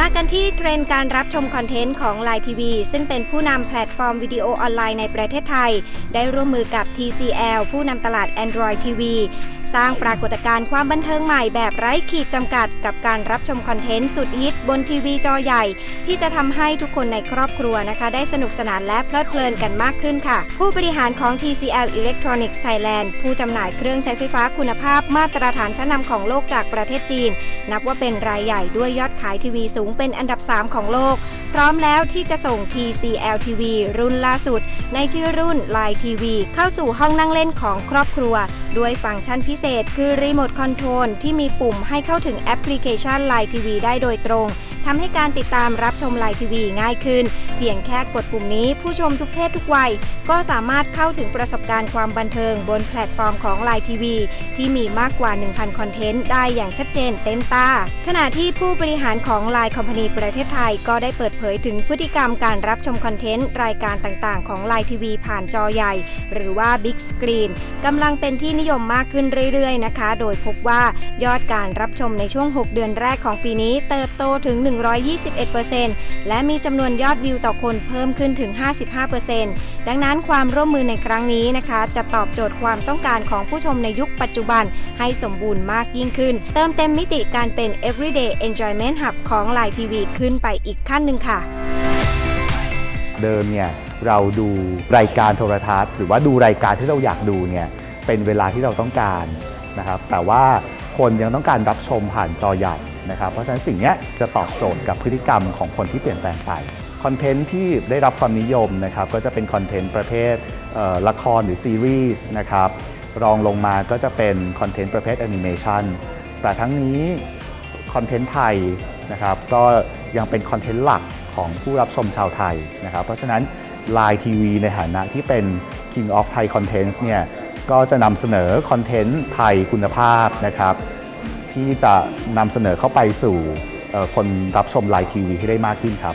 มากันที่เทรนด์การรับชมคอนเทนต์ของ Line TV ซึ่งเป็นผู้นำแพลตฟอร์มวิดีโอออนไลน์ในประเทศไทย ได้ร่วมมือกับ TCL ผู้นำตลาด Android TV สร้างปรากฏการณ์ความบันเทิงใหม่แบบไร้ขีดจำกัด กับการรับชมคอนเทนต์สุดฮิตบนทีวีจอใหญ่ ที่จะทำให้ทุกคนในครอบครัวนะคะ ได้สนุกสนานและเพลิดเพลินกันมากขึ้นค่ะ ผู้บริหารของ TCL Electronics Thailand ผู้จำหน่ายเครื่องใช้ไฟฟ้าคุณภาพมาตรฐานชั้นนำของโลกจากประเทศจีน นับว่าเป็นรายใหญ่ด้วยยอดขายทีวีสูงเป็นอันดับ 3 ของโลก พร้อมแล้วที่จะส่ง TCL TV รุ่นล่าสุด ในชื่อรุ่น Line TV เข้าสู่ห้องนั่งเล่นของครอบครัว ด้วยฟังก์ชันพิเศษคือรีโมทคอนโทรลที่มีปุ่มให้เข้าถึงแอปพลิเคชัน Line TV ได้โดยตรง ทำให้การติดตามรับชม Line TV ง่ายขึ้น เพียงแค่กดปุ่มนี้ผู้ชมทุกเพศทุกวัย ก็สามารถเข้าถึงประสบการณ์ความบันเทิงบนแพลตฟอร์มของ Line TV ที่มีมากกว่า 1,000 คอนเทนต์ได้อย่างชัดเจนเต็มตา ขณะที่ผู้บริหารของ Line Company ประเทศไทยก็ได้เปิดเผยถึงพฤติกรรมการรับชมคอนเทนต์รายการต่างๆ ของ Line TV ผ่านจอใหญ่ หรือว่า Big Screen กำลังเป็นที่นิยมมากขึ้นเรื่อยๆนะคะ โดยพบว่ายอดการรับชมในช่วง 6 เดือนแรกของปีนี้เติบโตถึง121%และมีจำนวนยอดวิวต่อคนเพิ่มขึ้นถึง 55%ดังนั้นความร่วมมือในครั้งนี้นะคะ จะตอบโจทย์ความต้องการของผู้ชมในยุคปัจจุบันให้สมบูรณ์มากยิ่งขึ้น เติมเต็มมิติการเป็น everyday enjoyment hub ของ Line TV ขึ้นไปอีกขั้นหนึ่งค่ะ เดิมเนี่ยเราดูรายการโทรทัศน์ หรือว่าดูรายการที่เราอยากดูเนี่ยเป็นเวลาที่เราต้องการนะครับแต่ว่าคนยังต้องการรับชมผ่านจอใหญ่ นะครับเพราะฉะนั้นสิ่งนี้จะตอบโจทย์กับพฤติกรรมของคนที่เปลี่ยนแปลงไปคอนเทนต์ที่ได้รับความนิยมนะครับก็จะเป็นคอนเทนต์ประเภทละครหรือซีรีส์นะครับรองลงมาก็จะเป็นคอนเทนต์ประเภทแอนิเมชันแต่ทั้งนี้คอนเทนต์ไทยนะครับก็ยังเป็นคอนเทนต์หลักของผู้รับชมชาวไทยนะครับเพราะฉะนั้น Line TV ในฐานะที่เป็น King of Thai Contents เนี่ยก็จะนำเสนอคอนเทนต์ไทยคุณภาพนะครับ ที่จะนำเสนอเข้าไปสู่คนรับชมไลน์ทีวีให้ได้มากขึ้นครับ